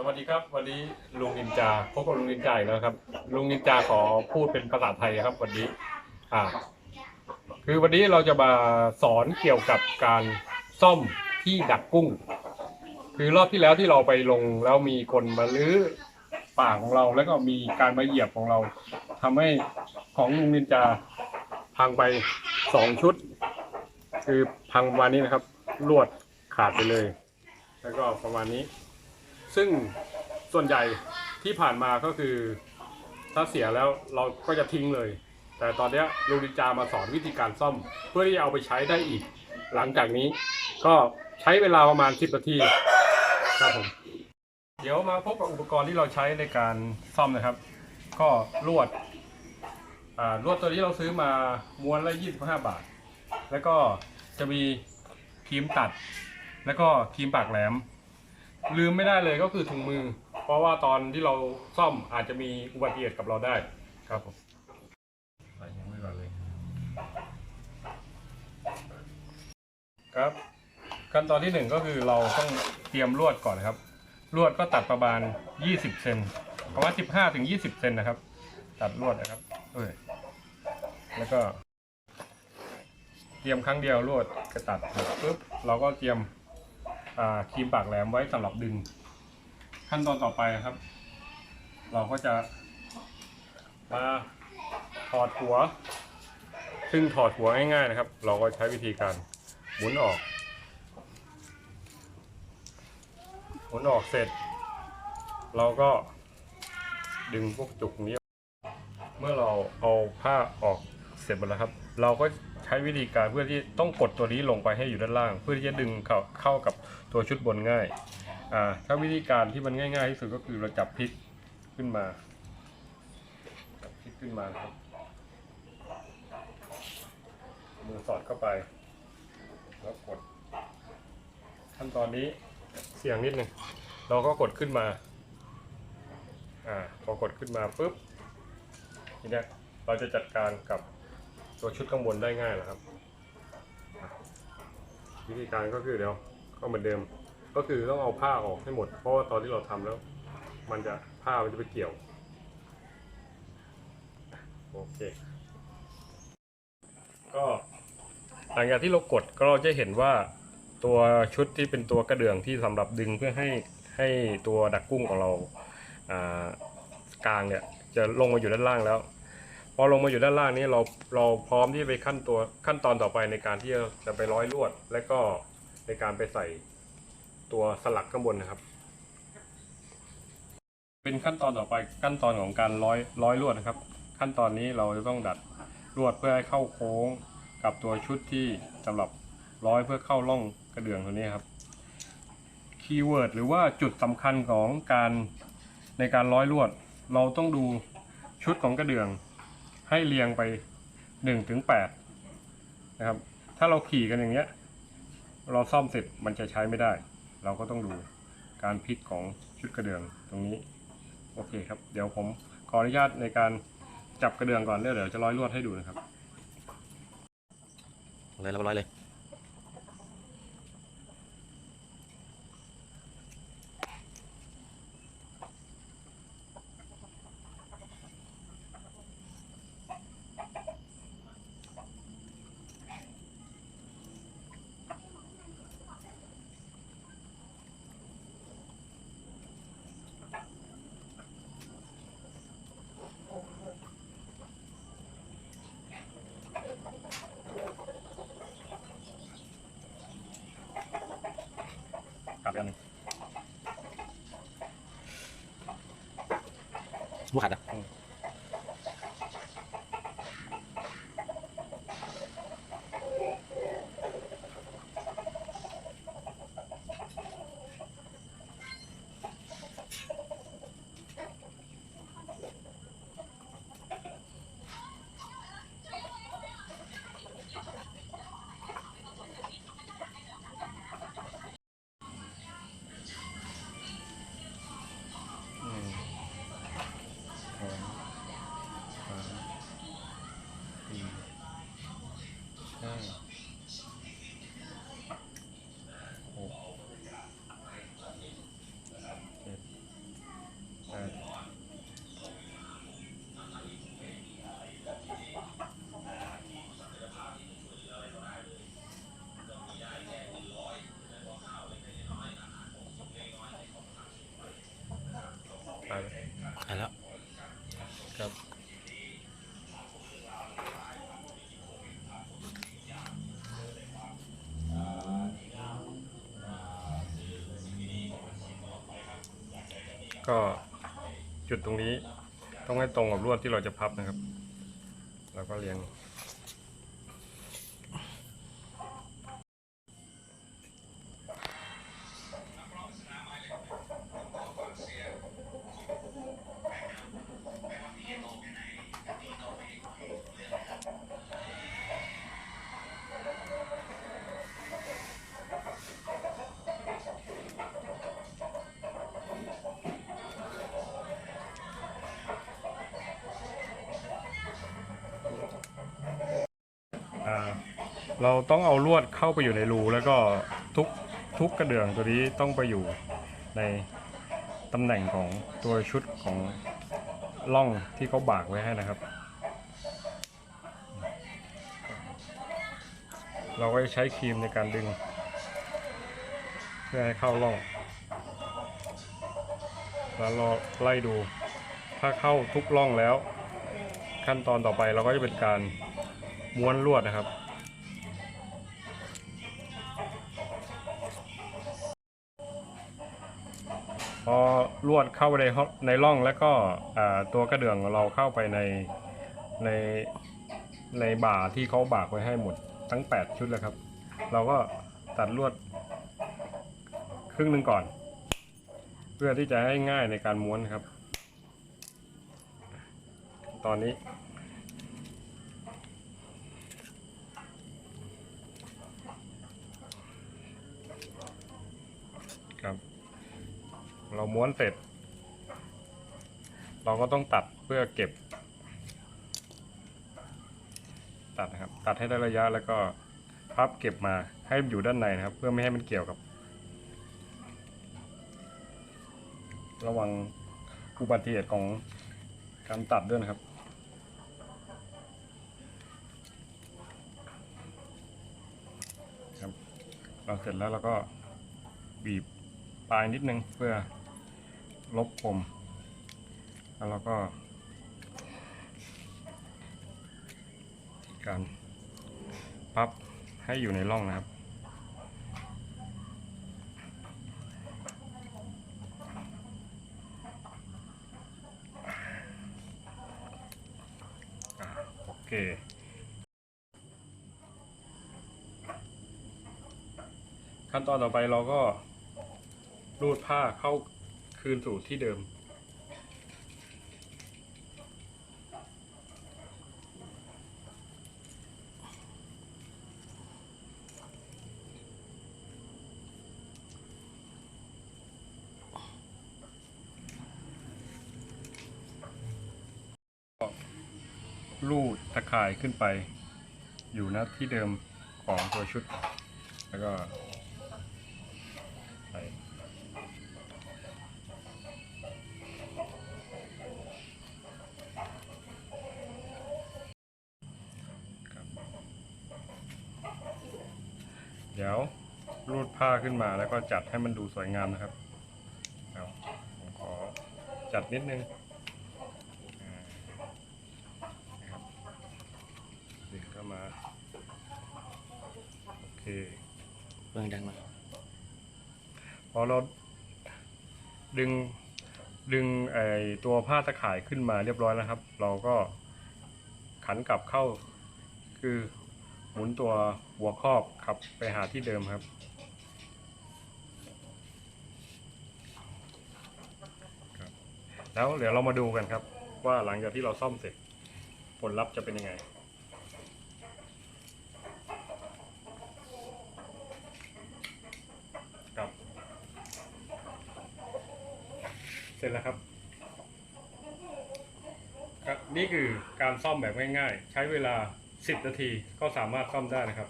สวัสดีครับ วันนี้ลุงนินจาพบกับลุงนินจาอีกแล้วครับ ลุงนินจาขอพูดเป็นภาษาไทยครับ วันนี้ อ่า คือวันนี้เราจะมาสอนเกี่ยวกับการซ่อมที่ดักกุ้ง คือรอบที่แล้วที่เราไปลงแล้วมีคนมาลื้อป่าของเรา แล้วก็มีการมาเหยียบของเราทำให้ของลุงนินจาพังไปสองชุด คือพังประมาณนี้นะครับลวดขาดไปเลย แล้วก็ประมาณนี้ ซึ่งส่วนใหญ่ที่ผ่านมาก็คือ ถ้าเสียแล้วเราก็จะทิ้งเลย แต่ตอนนี้ลุงดิจามาสอนวิธีการซ่อม เพื่อที่จะเอาไปใช้ได้อีก หลังจากนี้ก็ใช้เวลาประมาณ 10 นาทีครับผมเดี๋ยวมาพบกับอุปกรณ์ที่เราใช้ในการซ่อมนะครับ ก็ลวดลวดตัวนี้เราซื้อมาม้วนละ 25 บาท แล้วก็จะมีครีมตัด แล้วก็ครีมปากแหลม ลืมไม่ได้เลยก็คือถุงมือ เพราะว่าตอนที่เราซ่อมอาจจะมีอุบัติเหตุกับเราได้ครับผมใส่ยังไม่ก่อนเลยครับ ขั้นตอนที่หนึ่งก็คือเราต้องเตรียมลวดก่อนนะครับลวดก็ตัดประมาณ 20 เซนประมาณ 15ถึง20 เซนนะครับ ตัดลวดนะครับเอ้ยแล้วก็ เตรียมครั้งเดียวลวดกระตัดปุ๊บเราก็เตรียมอ่า ครีมปากแหลมไว้สำหรับดึง ขั้นตอนต่อไปครับ เราก็จะมาถอดหัว ซึ่งถอดหัวง่ายๆนะครับ เราก็ใช้วิธีการหมุนออกหมุนออกเสร็จ เราก็ดึงพวกจุกนี้ เมื่อเราเอาผ้าออก สร็จหมดแล้วครับ เราก็ใช้วิธีการเพื่อที่ต้องกดตัวนี้ลงไปให้อยู่ด้านล่าง เพื่อที่จะดึงเข้าเข้ากับตัวชุดบนง่ายอ่าถ้าวิธีการที่มันง่ายๆที่สุดก็คือเราจับพลิกขึ้นมาจับพลิกขึ้นมาครับมือสอดเข้าไป แล้วกด ขั้นตอนนี้เสียงนิดหนึ่งเราก็กดขึ้นมาอ่าพอกดขึ้นมาปุ๊บทีนี้เราจะจัดการกับ ตัวชุดข้างบนได้ง่ายนะครับ วิธีการก็คือเดี๋ยวก็เหมือนเดิม ก็คือต้องเอาผ้าออกให้หมด เพราะว่าตอนที่เราทำแล้ว มันจะผ้ามันจะไปเกี่ยว โอเค ก็หลังจากที่เรากดก็เราจะเห็นว่าตัวชุดที่เป็นตัวกระเดื่องที่สำหรับดึงเพื่อให้ให้ตัวดักกุ้งของเราอ่ากลางเนี่ยจะลงมาอยู่ด้านล่างแล้ว พอลงมาอยู่ด้านล่างนี้เราเราพร้อมที่ไปขั้นตัวขั้นตอนต่อไปในการที่จะไปร้อยลวด และก็ในการไปใส่ตัวสลักข้างบนนะครับ เป็นขั้นตอนต่อไปขั้นตอนของการร้อยร้อยลวดนะครับ ขั้นตอนนี้เราจะต้องดัดลวดเพื่อให้เข้าโค้งกับตัวชุดที่สำหรับร้อยเพื่อเข้าร่องกระเดื่องตัวนี้ครับคีย์เวิร์ดหรือว่าจุดสำคัญของการในการร้อยลวด เราต้องดูชุดของกระเดื่อง ให้เรียงไปหนึ่งถึงแปดนะครับ ถ้าเราขี่กันอย่างเงี้ย เราซ่อมเสร็จมันจะใช้ไม่ได้ เราก็ต้องดูการพลิกของชุดกระเดื่องตรงนี้ โอเคครับ เดี๋ยวผมขออนุญาตในการจับกระเดื่องก่อนเดี๋ยวเดี๋ยวจะร้อยลวดให้ดูนะครับ เลยเราร้อยเลย กลับอันหนึ่ง ลูกขัดอะ อืมสอง ไปแล้วครับก็จุดตรงนี้ต้องให้ตรงกับลวดที่เราจะพับนะครับแล้วก็เรียง เราต้องเอาลวดเข้าไปอยู่ในรูแล้วก็ทุกทุกกระเดื่องตัวนี้ต้องไปอยู่ในตำแหน่งของตัวชุดของล่องที่เขาบากไว้ให้นะครับ เราก็จะใช้ครีมในการดึง เพื่อให้เข้าล่อง แล้วเราไล่ดู ถ้าเข้าทุกล่องแล้ว ขั้นตอนต่อไปเราก็จะเป็นการม้วนลวดนะครับ พอลวดเข้าไปในในร่องแล้วก็ตัวกระเดื่องของเราเข้าไปในในในบ่าที่เขาบากไว้ให้หมดทั้ง 8 ชุดแล้วครับ เราก็ตัดลวดครึ่งหนึ่งก่อน เพื่อที่จะให้ง่ายในการม้วนครับ ตอนนี้ ครับ เราม้วนเสร็จ เราก็ต้องตัดเพื่อเก็บ ตัดนะครับ ตัดให้ได้ระยะแล้วก็พับเก็บมาให้อยู่ด้านในนะครับ เพื่อไม่ให้มันเกี่ยวกับ ระวังอุบัติเหตุของการตัดด้วยนะครับครับเราเสร็จแล้วเราก็บีบปลายนิดนึงเพื่อ ลบปมแล้วเราก็การพับให้อยู่ในร่องนะครับอโอเคขั้นตอนต่อไปเราก็รูดผ้าเข้า คืนสู่ที่เดิม ลูดตะข่ายขึ้นไป อยู่ณที่เดิมของตัวชุด แล้วก็ ยวรูดผ้าขึ้นมาแล้วก็จัดให้มันดูสวยงามนะครับเอาผมขอจัดนิดนึงนะครับดึงเข้ามา โอเคเบิ่งดังหน่อยพอเราดึงดึงไอตัวผ้าตะข่ายขึ้นมาเรียบร้อยแล้วครับ เราก็ขันกลับเข้าคือ หมุนตัวหัวครอบขับไปหาที่เดิมครับ แล้วเดี๋ยวเรามาดูกันครับ ว่าหลังจากที่เราซ่อมเสร็จ ผลลัพธ์จะเป็นยังไงครับเสร็จแล้วครับนี่คือการซ่อมแบบง่ายๆ ใช้เวลา 10 นาทีก็สามารถซ่อมได้นะครับ